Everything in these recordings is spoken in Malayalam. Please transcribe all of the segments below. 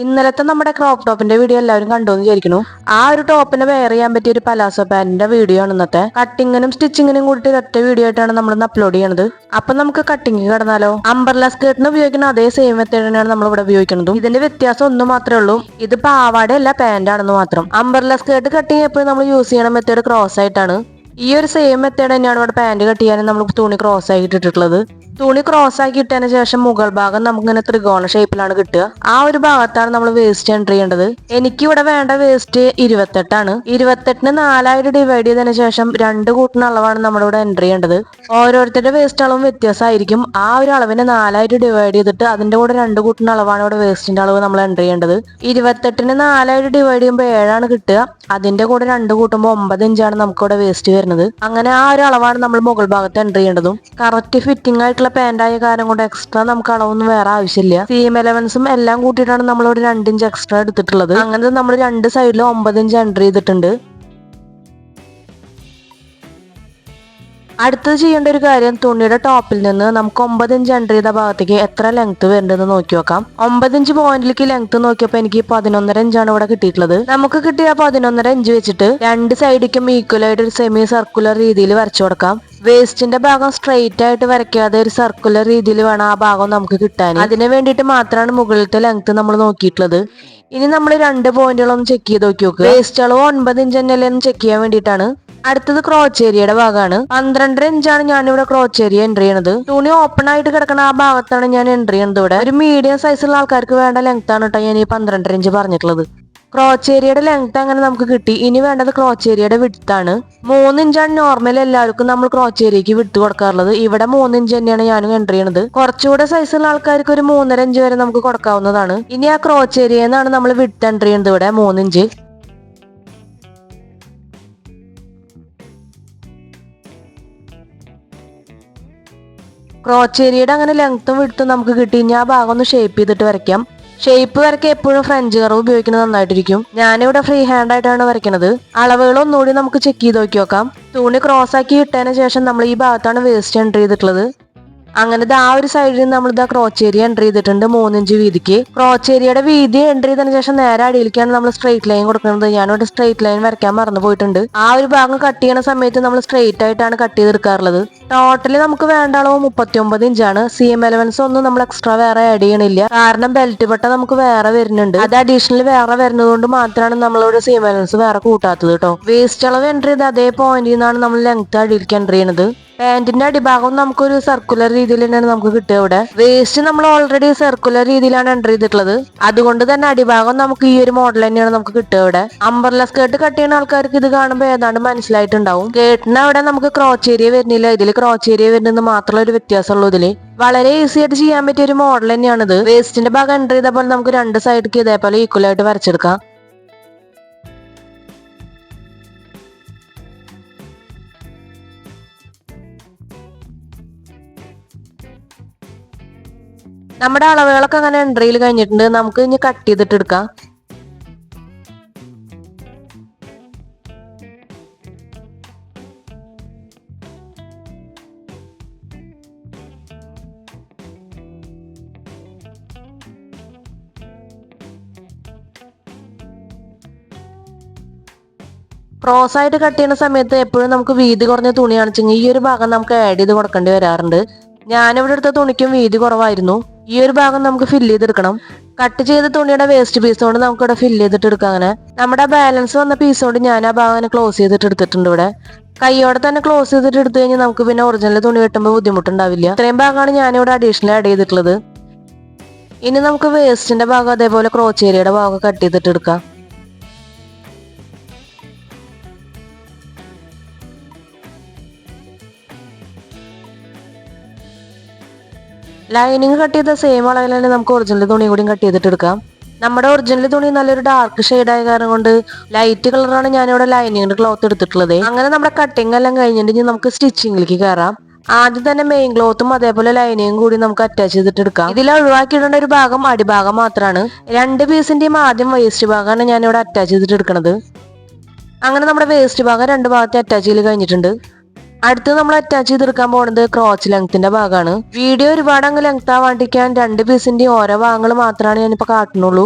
ഇന്നലത്തെ നമ്മുടെ ക്രോപ്പ് ടോപ്പിന്റെ വീഡിയോ എല്ലാവരും കണ്ടു എന്ന് വിചാരിക്കുന്നു ആ ഒരു ടോപ്പിനെ വെയർ ചെയ്യാൻ പറ്റിയ ഒരു പലാസോ പാന്റിന്റെ വീഡിയോ ആണ് ഇന്നത്തെ. കട്ടിങ്ങിനും സ്റ്റിച്ചിങ്ങിനും കൂടി ഒറ്റ വീഡിയോ ആയിട്ടാണ് നമ്മൾ ഇന്ന് അപ്ലോഡ് ചെയ്യണത്. അപ്പൊ നമുക്ക് കട്ടിങ് കടന്നാലോ? അംബർല സ്കേർട്ടിന് ഉപയോഗിക്കുന്ന അതേ സെയിം മെത്തേഡ് തന്നെയാണ് നമ്മൾ ഇവിടെ ഉപയോഗിക്കുന്നത് ഇതിന്റെ വ്യത്യാസം ഒന്നും മാത്രമേ ഉള്ളൂ. ഇത് പാവാട അല്ല പാന്റ് ആണെന്ന് മാത്രം. അംബർല സ്കേർട്ട് കട്ടിങ് എപ്പോഴും നമ്മൾ യൂസ് ചെയ്യണ മെത്തേഡ് ക്രോസ് ആയിട്ടാണ്. ഈ ഒരു സെയിം മെത്തേഡ് തന്നെയാണ് ഇവിടെ പാന്റ് കട്ട് ചെയ്യാനും നമ്മൾ തുണി ക്രോസ് ആക്കി ഇട്ടിട്ടുള്ളത്. തുണി ക്രോസ് ആക്കി ഇട്ടതിന് ശേഷം മുകൾ ഭാഗം നമുക്കിങ്ങനെ ത്രികോണ ഷേപ്പിലാണ് കിട്ടുക. ആ ഒരു ഭാഗത്താണ് നമ്മൾ വേസ്റ്റ് എൻട്രി ചെയ്യേണ്ടത്. എനിക്ക് ഇവിടെ വേണ്ട വേസ്റ്റ് ഇരുപത്തെട്ടാണ് ഇരുപത്തെട്ടിന് നാലായിട്ട് ഡിവൈഡ് ചെയ്തതിന് ശേഷം രണ്ട് കൂട്ടിന് അളവാണ് നമ്മുടെ ഇവിടെ എൻട്രി ചെയ്യേണ്ടത്. ഓരോരുത്തരുടെ വേസ്റ്റ് അളവും വ്യത്യാസമായിരിക്കും. ആ ഒരു അളവിനെ നാലായിട്ട് ഡിവൈഡ് ചെയ്തിട്ട് അതിന്റെ കൂടെ രണ്ട് കൂട്ടിന് അളവാണ് ഇവിടെ വേസ്റ്റിന്റെ അളവ് നമ്മൾ എൻട്രി ചെയ്യേണ്ടത്. ഇരുപത്തെട്ടിന് നാലായിട്ട് ഡിവൈഡ് ചെയ്യുമ്പോൾ ഏഴാണ് കിട്ടുക. അതിന്റെ കൂടെ രണ്ട് കൂട്ടുമ്പോൾ ഒമ്പത് ഇഞ്ചാണ് നമുക്കിവിടെ വേസ്റ്റ് വരുന്നത്. അങ്ങനെ ആ ഒരു അളവാണ് നമ്മൾ മുകൾ ഭാഗത്ത് എന്റർ ചെയ്യേണ്ടതും. കറക്റ്റ് ഫിറ്റിംഗ് ആയിട്ടുള്ള പാന്റ് ആയ കാര്യം കൊണ്ട് എക്സ്ട്രാ നമുക്ക് അളവൊന്നും വേറെ ആവശ്യമില്ല. സീം എലവൻസും എല്ലാം കൂട്ടിയിട്ടാണ് നമ്മൾ ഒരു ഇഞ്ച് എക്സ്ട്രാ എടുത്തിട്ടുള്ളത്. അങ്ങനെ നമ്മൾ രണ്ട് സൈഡിലും ഒമ്പത് ഇഞ്ച് എന്റർ ചെയ്തിട്ടുണ്ട്. അടുത്തത് ചെയ്യേണ്ട ഒരു കാര്യം തുണിയുടെ ടോപ്പിൽ നിന്ന് നമുക്ക് ഒമ്പത് ഇഞ്ച് എൻട്രി ചെയ്ത ഭാഗത്തേക്ക് എത്ര ലെങ്ത് വരേണ്ടതെന്ന് നോക്കി നോക്കാം. ഒമ്പത് ഇഞ്ച് പോയിന്റിലേക്ക് ലെങ്ത് നോക്കിയപ്പോൾ എനിക്ക് പതിനൊന്നര ഇഞ്ചാണ് ഇവിടെ കിട്ടിയിട്ടുള്ളത്. നമുക്ക് കിട്ടിയ പതിനൊന്നര ഇഞ്ച് വെച്ചിട്ട് രണ്ട് സൈഡിക്കും ഈക്വൽ ആയിട്ട് ഒരു സെമി സർക്കുലർ രീതിയിൽ വരച്ചു കൊടുക്കാം. വേസ്റ്റിന്റെ ഭാഗം സ്ട്രെയിറ്റ് ആയിട്ട് വരയ്ക്കാതെ ഒരു സർക്കുലർ രീതിയിൽ വേണം ആ ഭാഗം നമുക്ക് കിട്ടാൻ. അതിന് വേണ്ടിയിട്ട് മാത്രമാണ് മുകളിലത്തെ ലെങ്ത് നമ്മൾ നോക്കിയിട്ടുള്ളത്. ഇനി നമ്മൾ രണ്ട് പോയിന്റുകളൊന്ന് ചെക്ക് ചെയ്ത് നോക്കി നോക്കുക വേസ്റ്റ് അളവ് ഒൻപത് ഇഞ്ച് തന്നെയല്ലേ ചെക്ക് ചെയ്യാൻ വേണ്ടിയിട്ടാണ്. അടുത്തത് ക്രോച്ചേരിയുടെ ഭാഗമാണ്. പന്ത്രണ്ടര ഇഞ്ചാണ് ഞാൻ ഇവിടെ ക്രോച്ച് എന്റർ എൻട്രി ചെയ്യണത്. തുണി ഓപ്പൺ ആയിട്ട് കിടക്കുന്ന ആ ഭാഗത്താണ് ഞാൻ എൻട്രി ചെയ്യുന്നത് ഇവിടെ. ഒരു മീഡിയം സൈസുള്ള ആൾക്കാർക്ക് വേണ്ട ലെങ്ത് ആണ് കേട്ടോ ഞാൻ ഈ പന്ത്രണ്ടര ഇഞ്ച് പറഞ്ഞിട്ടുള്ളത്. ക്രോച്ചേരിയുടെ ലെങ്ത് അങ്ങനെ നമുക്ക് കിട്ടി. ഇനി വേണ്ടത് ക്രോച്ചേരിയുടെ വിടുത്താണ് മൂന്ന് ഇഞ്ചാണ് നോർമൽ എല്ലാവർക്കും നമ്മൾ ക്രോച്ചേരിക്ക് വിടുത്ത് കൊടുക്കാറുള്ളത്. ഇവിടെ മൂന്ന് ഇഞ്ച് തന്നെയാണ് ഞാനും എൻട്രി ചെയ്യണത്. കുറച്ചുകൂടെ സൈസുള്ള ആൾക്കാർക്ക് ഒരു മൂന്നര ഇഞ്ച് വരെ നമുക്ക് കൊടുക്കാവുന്നതാണ്. ഇനി ആ ക്രോച്ചേരിയെന്നാണ് നമ്മൾ വിട്ട് എൻട്രി ചെയ്യുന്നത് ഇവിടെ മൂന്നിഞ്ച് ക്രോച്ച് ഏരിയയുടെ അങ്ങനെ ലെങ്ത്തും വിടുത്തും നമുക്ക് കിട്ടി. ഇനി ആ ഭാഗം ഒന്ന് ഷേപ്പ് ചെയ്തിട്ട് വരയ്ക്കാം. ഷേപ്പ് വരയ്ക്കാൻ എപ്പോഴും ഫ്രഞ്ച് കർവ് ഉപയോഗിക്കുന്നത് നന്നായിട്ടിരിക്കും. ഞാനിവിടെ ഫ്രീ ഹാൻഡ് ആയിട്ടാണ് വരയ്ക്കുന്നത് അളവുകൾ ഒന്നുകൂടി നമുക്ക് ചെക്ക് ചെയ്ത് നോക്കി നോക്കാം. തുണി ക്രോസ് ആക്കി ഇട്ടതിന് ശേഷം നമ്മൾ ഈ ഭാഗത്താണ് വേസ്റ്റ് എൻട്രി ചെയ്തിട്ടുള്ളത്. അങ്ങനെ ഇത് ആ ഒരു സൈഡിൽ നമ്മൾ ഇതാ ക്രോച്ച് ഏരിയ എൻട്രി ചെയ്തിട്ടുണ്ട് മൂന്നിഞ്ച് വീതിക്ക്. ക്രോച്ച് ഏരിയയുടെ വീതി എൻട്രി ചെയ്തതിന് ശേഷം നേരെ അടിയിലേക്കാണ് നമ്മൾ സ്ട്രെയിറ്റ് ലൈൻ കൊടുക്കുന്നത്. ഞാനിവിടെ സ്ട്രെയിറ്റ് ലൈൻ വരയ്ക്കാൻ മറന്നു പോയിട്ടുണ്ട്. ആ ഒരു ഭാഗം കട്ട് ചെയ്യുന്ന സമയത്ത് നമ്മൾ സ്ട്രെയിറ്റ് ആയിട്ടാണ് കട്ട് ചെയ്തെടുക്കാറുള്ളത്. ടോട്ടലി നമുക്ക് വേണ്ട അളവ് മുപ്പത്തി ഒമ്പത് ഇഞ്ചാണ്. സി എം എലവൻസ് ഒന്നും നമ്മൾ എക്സ്ട്രാ വേറെ ആഡ് ചെയ്യണില്ല. കാരണം ബെൽറ്റ് പട്ട നമുക്ക് വേറെ വരുന്നുണ്ട്. അത് അഡീഷണൽ വേറെ വരുന്നത് കൊണ്ട് മാത്രമാണ് നമ്മളിവിടെ സി എം എലവൻസ് വേറെ കൂട്ടാത്തത് കേട്ടോ വേസ്റ്റ് അളവ് എൻട്രി ചെയ്ത് അതേ പോയിന്റിൽ നിന്നാണ് നമ്മൾ ലെങ്ത് അടിയിലേക്ക് എൻട്രി ചെയ്യുന്നത് പാന്റിന്റെ അടിഭാഗം നമുക്കൊരു സർക്കുലർ രീതിയിൽ തന്നെയാണ് നമുക്ക് കിട്ടുക ഇവിടെ. വേസ്റ്റ് നമ്മൾ ഓൾറെഡി സർക്കുലർ രീതിയിലാണ് എന്റർ ചെയ്തിട്ടുള്ളത്. അതുകൊണ്ട് തന്നെ അടിഭാഗം നമുക്ക് ഈ ഒരു മോഡൽ തന്നെയാണ് നമുക്ക് കിട്ടുക ഇവിടെ. അമ്പർല സ്കേർട്ട് കട്ട് ചെയ്യുന്ന ആൾക്കാർക്ക് ഇത് കാണുമ്പോൾ ഏതാണ്ട് മനസ്സിലായിട്ടുണ്ടാവും. സ്കേർട്ടിന് അവിടെ നമുക്ക് ക്രോച്ച് ഏരിയ വരുന്നില്ല. ഇതിൽ ക്രോച്ച് ഏരിയ വരുന്നത് മാത്രമുള്ള ഒരു വ്യത്യാസമുള്ളൂ ഇതിൽ. വളരെ ഈസി ആയിട്ട് ചെയ്യാൻ പറ്റിയ ഒരു മോഡൽ തന്നെയാണിത്. വേസ്റ്റിന്റെ ഭാഗം എന്റർ ചെയ്ത പോലെ നമുക്ക് രണ്ട് സൈഡിലേക്ക് ഇതേപോലെ ഈക്വൽ ആയിട്ട് വരച്ചെടുക്കാം. നമ്മുടെ അളവുകളൊക്കെ അങ്ങനെ എൻട്രിയിൽ കഴിഞ്ഞിട്ടുണ്ട്. നമുക്ക് ഇനി കട്ട് ചെയ്തിട്ട് എടുക്കാം. ക്രോസ് ആയിട്ട് കട്ട് ചെയ്യുന്ന സമയത്ത് എപ്പോഴും നമുക്ക് വീതി കുറഞ്ഞ തുണിയാണെച്ചെങ്കിൽ ഈ ഒരു ഭാഗം നമുക്ക് ആഡ് ചെയ്ത് കൊടുക്കേണ്ടി വരാറുണ്ട്. ഞാനിവിടെ എടുത്ത തുണിക്കും വീതി കുറവായിരുന്നു. ഈ ഒരു ഭാഗം നമുക്ക് ഫില്ല് ചെയ്തെടുക്കണം. കട്ട് ചെയ്ത തുണിയുടെ വേസ്റ്റ് പീസ് കൊണ്ട് നമുക്ക് ഇവിടെ ഫില്ല് ചെയ്തിട്ട് എടുക്കാം അങ്ങനെ. നമ്മുടെ ബാലൻസ് വന്ന പീസ് കൊണ്ട് ഞാൻ ആ ഭാഗം ക്ലോസ് ചെയ്തിട്ട് എടുത്തിട്ടുണ്ട് ഇവിടെ. കൈയോടെ തന്നെ ക്ലോസ് ചെയ്തിട്ട് എടുത്തു കഴിഞ്ഞാൽ നമുക്ക് പിന്നെ ഒറിജിനൽ തുണി വെട്ടുമ്പോൾ ബുദ്ധിമുട്ടുണ്ടാവില്ല. ഇത്രയും ഭാഗമാണ് ഞാനിവിടെ അഡീഷണൽ ആഡ് ചെയ്തിട്ടുള്ളത്. ഇനി നമുക്ക് വേസ്റ്റിന്റെ ഭാഗം അതേപോലെ ക്രോച്ചേരിയുടെ ഭാഗം കട്ട് ചെയ്തിട്ട് എടുക്കാം. ലൈനിങ് കട്ട് ചെയ്ത സെയിം അളവിൽ തന്നെ നമുക്ക് ഒറിജിനൽ തുണി കൂടി കട്ട് ചെയ്തിട്ട് എടുക്കാം. നമ്മുടെ ഒറിജിനൽ തുണി നല്ലൊരു ഡാർക്ക് ആയ കാരണം കൊണ്ട് ലൈറ്റ് കളറാണ് ഞാനിവിടെ ലൈനിങ്ങിന്റെ ക്ലോത്ത് എടുത്തിട്ടുള്ളത്. അങ്ങനെ നമ്മുടെ കട്ടിങ് എല്ലാം കഴിഞ്ഞിട്ടുണ്ടെങ്കിൽ നമുക്ക് സ്റ്റിച്ചിങ്ങിലേക്ക് കയറാം. ആദ്യം തന്നെ മെയിൻ ക്ലോത്തും അതേപോലെ ലൈനിങ്ങും കൂടി നമുക്ക് അറ്റാച്ച് ചെയ്തിട്ട് എടുക്കാം. ഇതിൽ ഒഴിവാക്കിയിടേണ്ട ഒരു ഭാഗം അടിഭാഗം മാത്രമാണ് രണ്ട് പീസിന്റെയും ആദ്യം വേസ്റ്റ് ഭാഗമാണ് ഞാനിവിടെ അറ്റാച്ച് ചെയ്തിട്ട് എടുക്കുന്നത് അങ്ങനെ നമ്മുടെ വേസ്റ്റ് ഭാഗം രണ്ട് ഭാഗത്തെ അറ്റാച്ച് ചെയ്ത് കഴിഞ്ഞിട്ടുണ്ട്. അടുത്ത് നമ്മൾ അറ്റാച്ച് ചെയ്തെടുക്കാൻ പോകുന്നത് ക്രോച്ച് ലെങ്ത്തിന്റെ ഭാഗമാണ്. വീഡിയോ ഒരുപാട് അങ്ങ് ലെങ്ത് ആവാണ്ടിരിക്കാൻ രണ്ട് പീസിന്റെ ഓരോ ഭാഗങ്ങൾ മാത്രമാണ് ഞാനിപ്പോ കാട്ടുന്നുള്ളൂ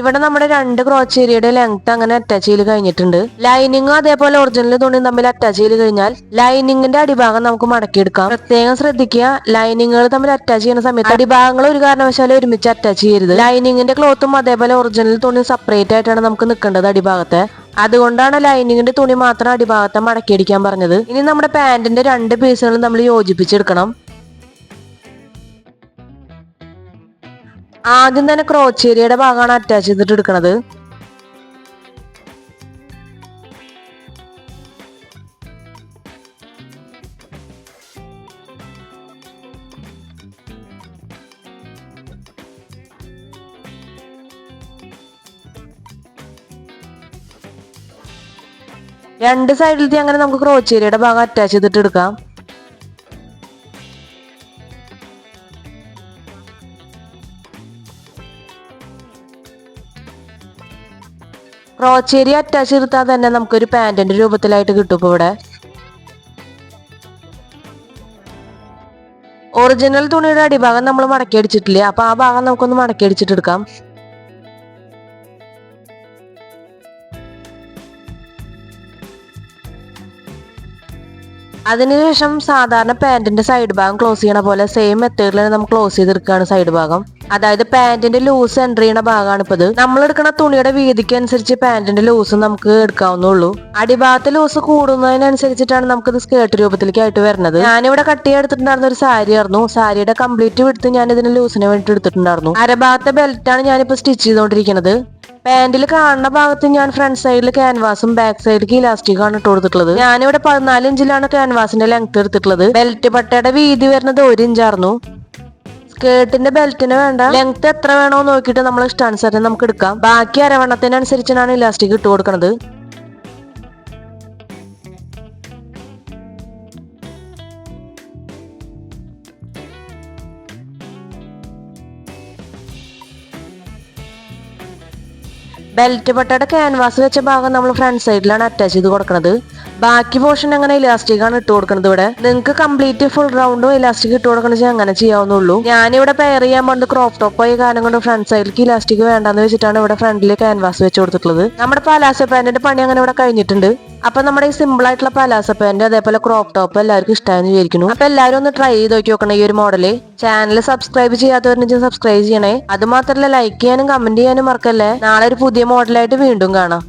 ഇവിടെ നമ്മുടെ രണ്ട് ക്രോച്ച് ഏരിയയുടെ ലെങ്ത് അങ്ങനെ അറ്റാച്ച് ചെയ്ത് കഴിഞ്ഞിട്ടുണ്ട്. ലൈനിങ്ങും അതേപോലെ ഒറിജിനൽ തുണിയും തമ്മിൽ അറ്റാച്ച് ചെയ്ത് കഴിഞ്ഞാൽ ലൈനിങ്ങിന്റെ അടിഭാഗം നമുക്ക് മടക്കിയെടുക്കാം. പ്രത്യേകം ശ്രദ്ധിക്കുക ലൈനിങ്ങുകൾ തമ്മിൽ അറ്റാച്ച് ചെയ്യുന്ന സമയത്ത് അടിഭാഗങ്ങൾ ഒരു കാരണവശാലും ഒരുമിച്ച് അറ്റാച്ച് ചെയ്യരുത്. ലൈനിങ്ങിന്റെ ക്ലോത്തും അതേപോലെ ഒറിജിനൽ തുണിയും സെപ്പറേറ്റ് ആയിട്ടാണ് നമുക്ക് നിൽക്കേണ്ടത് അടിഭാഗത്തെ. അതുകൊണ്ടാണ് ലൈനിങ്ങിന്റെ തുണി മാത്രം അടിഭാഗത്തെ മടക്കിയടിക്കാൻ പറഞ്ഞത്. ഇനി നമ്മുടെ പാന്റിന്റെ രണ്ട് പീസുകളും നമ്മൾ യോജിപ്പിച്ചെടുക്കണം. ആദ്യം തന്നെ ക്രോച്ചേരിയുടെ ഭാഗമാണ് അറ്റാച്ച് ചെയ്തിട്ട് എടുക്കുന്നത് രണ്ട് സൈഡിലത്തെ അങ്ങനെ നമുക്ക് ക്രോച്ചേരിയുടെ ഭാഗം അറ്റാച്ച് ചെയ്തിട്ട് എടുക്കാം. ഏരിയ അറ്റാച്ച് ചെയ്താൽ തന്നെ നമുക്കൊരു പാന്റിന്റെ രൂപത്തിലായിട്ട് കിട്ടും ഇപ്പോൾ ഇവിടെ. ഒറിജിനൽ തുണിയുടെ അടിഭാഗം നമ്മൾ മടക്കി അടിച്ചിട്ടില്ലേ? അപ്പൊ ആ ഭാഗം നമുക്കൊന്ന് മടക്കി അടിച്ചിട്ട് എടുക്കാം. അതിനുശേഷം സാധാരണ പാന്റിന്റെ സൈഡ് ഭാഗം ക്ലോസ് ചെയ്യണ പോലെ സെയിം മെത്തേഡിൽ തന്നെ നമ്മൾ ക്ലോസ് ചെയ്തെടുക്കുകയാണ് സൈഡ് ഭാഗം. അതായത് പാന്റിന്റെ ലൂസ് എൻട്രി ചെയ്യണ ഭാഗമാണ് ഇപ്പത്. നമ്മൾ എടുക്കുന്ന തുണിയുടെ വീതിക്ക് അനുസരിച്ച് പാന്റിന്റെ ലൂസ് നമുക്ക് എടുക്കാവുന്നുള്ളൂ അടിഭാഗത്തെ ലൂസ് കൂടുന്നതിനനുസരിച്ചിട്ടാണ് നമുക്ക് ഇത് സ്കേർട്ട് രൂപത്തിലേക്ക് ആയിട്ട് വരുന്നത്. ഞാനിവിടെ കട്ട് ചെയ്തെടുത്തിട്ടുണ്ടായിരുന്ന ഒരു സാരി ആയിരുന്നു. സാരിയുടെ കംപ്ലീറ്റ് വിടുത്ത് ഞാൻ ഇതിന് ലൂസിന് വേണ്ടി എടുത്തിട്ടുണ്ടായിരുന്നു. അരഭാഗത്തെ ബെൽറ്റാണ് ഞാനിപ്പോ സ്റ്റിച്ച് ചെയ്തുകൊണ്ടിരിക്കുന്നത്. പാന്റിൽ കാണുന്ന ഭാഗത്ത് ഞാൻ ഫ്രണ്ട് സൈഡിൽ ക്യാൻവാസും ബാക്ക് സൈഡിലേക്ക് ഇലാസ്റ്റിക് ആണ് ഇട്ട് കൊടുത്തിട്ടുള്ളത്. ഞാനിവിടെ പതിനാല് ഇഞ്ചിലാണ് ക്യാൻവാസിന്റെ ലെങ്ത് എടുത്തിട്ടുള്ളത്. ബെൽറ്റ് പട്ടയുടെ വീതി വരുന്നത് ഒരു ഇഞ്ചായിരുന്നു സ്കേർട്ടിന്റെ ബെൽറ്റിന് വേണ്ട. ലെങ്ത് എത്ര വേണോ നോക്കിയിട്ട് നമ്മൾ ഇഷ്ടാനുസരണം നമുക്ക് എടുക്കാം. ബാക്കി അരവണ്ണത്തിനനുസരിച്ചാണ് ഇലാസ്റ്റിക് ഇട്ട് കൊടുക്കുന്നത് ബെൽറ്റ് പട്ടയുടെ ക്യാൻവാസ് വെച്ച ഭാഗം നമ്മൾ ഫ്രണ്ട് സൈഡിലാണ് അറ്റാച്ച് ചെയ്ത് കൊടുക്കുന്നത് ബാക്കി പോർഷൻ അങ്ങനെ ഇലാസ്റ്റിക് ആണ് ഇട്ട് കൊടുക്കുന്നത് ഇവിടെ. നിങ്ങൾക്ക് കംപ്ലീറ്റ് ഫുൾ റൗണ്ടും ഇലാസ്റ്റിക് ഇട്ട് കൊടുക്കണം അങ്ങനെ ചെയ്യാവുന്നുള്ളൂ. ഞാനിവിടെ പെയർ ചെയ്യാൻ പോകുന്നത് ക്രോപ്പ് ടോപ്പ് ആയി കാരണം കൊണ്ട് ഫ്രണ്ട് സൈഡിലേക്ക് ഇലാസ്റ്റിക് വേണ്ടെന്ന് വെച്ചിട്ടാണ് ഇവിടെ ഫ്രണ്ടിൽ ക്യാൻവാസ് വെച്ച് കൊടുത്തിട്ടുള്ളത്. നമ്മുടെ പലാസ പാന്റിന്റെ പണി അങ്ങനെ ഇവിടെ കഴിഞ്ഞിട്ടുണ്ട്. അപ്പൊ നമ്മുടെ ഈ സിമ്പിൾ ആയിട്ടുള്ള പലാസ പാന്റ് അതേപോലെ ക്രോപ്പ് ടോപ്പ് എല്ലാവർക്കും ഇഷ്ടമായെന്ന് വിചാരിക്കുന്നു. അപ്പൊ എല്ലാവരും ഒന്ന് ട്രൈ ചെയ്ത് നോക്കി നോക്കണം ഈ ഒരു മോഡൽ ചാനൽ സബ്സ്ക്രൈബ് ചെയ്യാത്തവരുണ്ടെങ്കിൽ സബ്സ്ക്രൈബ് ചെയ്യണേ. അത് മാത്രമല്ല ലൈക്ക് ചെയ്യാനും കമന്റ് ചെയ്യാനും മറക്കല്ലേ. നാളെ ഒരു പുതിയ മോഡലായിട്ട് വീണ്ടും കാണാം.